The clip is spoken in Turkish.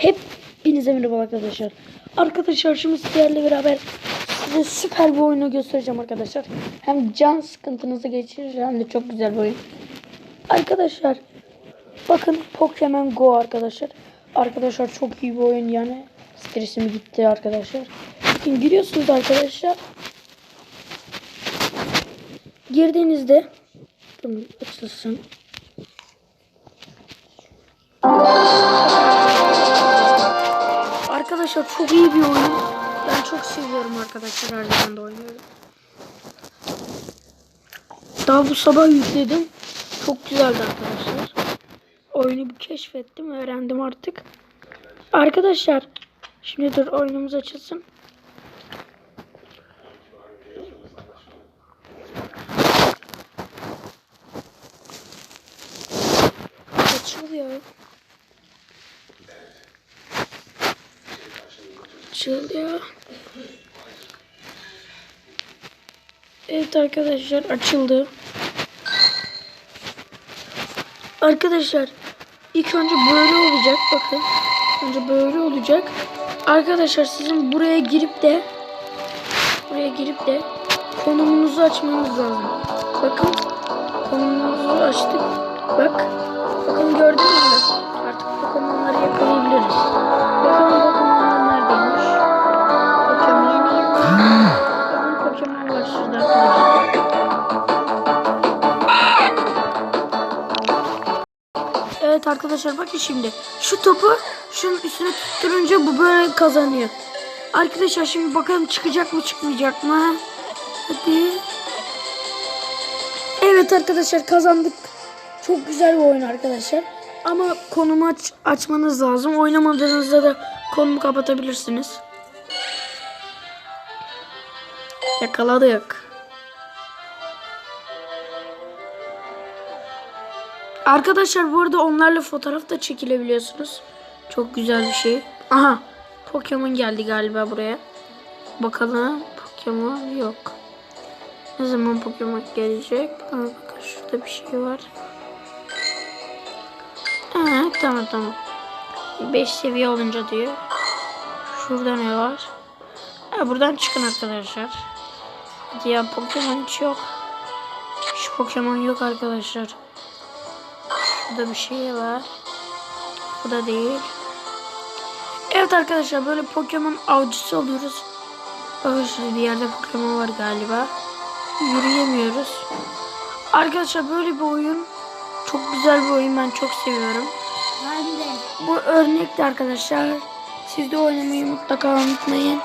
Hepinize merhaba arkadaşlar. Arkadaşlar şimdi sizlerle beraber size süper bir oyunu göstereceğim arkadaşlar. Hem can sıkıntınızı geçirir hem de çok güzel bir oyun. Arkadaşlar bakın Pokemon Go arkadaşlar. Arkadaşlar çok iyi bir oyun yani. Stresim gitti arkadaşlar. Bakın giriyorsunuz arkadaşlar. Girdiğinizde açılsın. Arkadaşlar çok iyi bir oyun. Ben çok seviyorum arkadaşlar her zaman da oynuyorum. Daha bu sabah yükledim. Çok güzeldi arkadaşlar. Oyunu bir keşfettim, öğrendim artık. Arkadaşlar, şimdi dur oyunumuz açılsın. Açılıyor. Açılıyor. Evet arkadaşlar açıldı. Arkadaşlar ilk önce böyle olacak bakın. Önce böyle olacak. Arkadaşlar sizin buraya girip de buraya girip de konumunuzu açmanız lazım. Bakın konumunuzu açtık. Evet arkadaşlar bakın şimdi. Şu topu şunun üstüne tutturunca bu böyle kazanıyor. Arkadaşlar şimdi bakalım çıkacak mı çıkmayacak mı? Hadi. Evet arkadaşlar kazandık. Çok güzel bir oyun arkadaşlar. Ama konumu aç, açmanız lazım. Oynamadığınızda da konumu kapatabilirsiniz. Yakaladık. Arkadaşlar bu arada onlarla fotoğraf da çekilebiliyorsunuz. Çok güzel bir şey. Aha. Pokemon geldi galiba buraya. Bakalım. Pokemon yok. Ne zaman Pokemon gelecek? Aa, bakın şurada bir şey var. Ha, tamam tamam. 5 seviye olunca diyor. Şurada ne var? Ha, buradan çıkın arkadaşlar. Diğer Pokemon hiç yok. Şu Pokemon yok arkadaşlar. Burada bir şey var. Bu da değil. Evet arkadaşlar böyle Pokemon avcısı oluyoruz. Bakın şurada bir yerde Pokemon var galiba. Yürüyemiyoruz. Arkadaşlar böyle bir oyun. Çok güzel bir oyun ben çok seviyorum. Ben de. Bu örnekti arkadaşlar. Siz de oynamayı mutlaka unutmayın.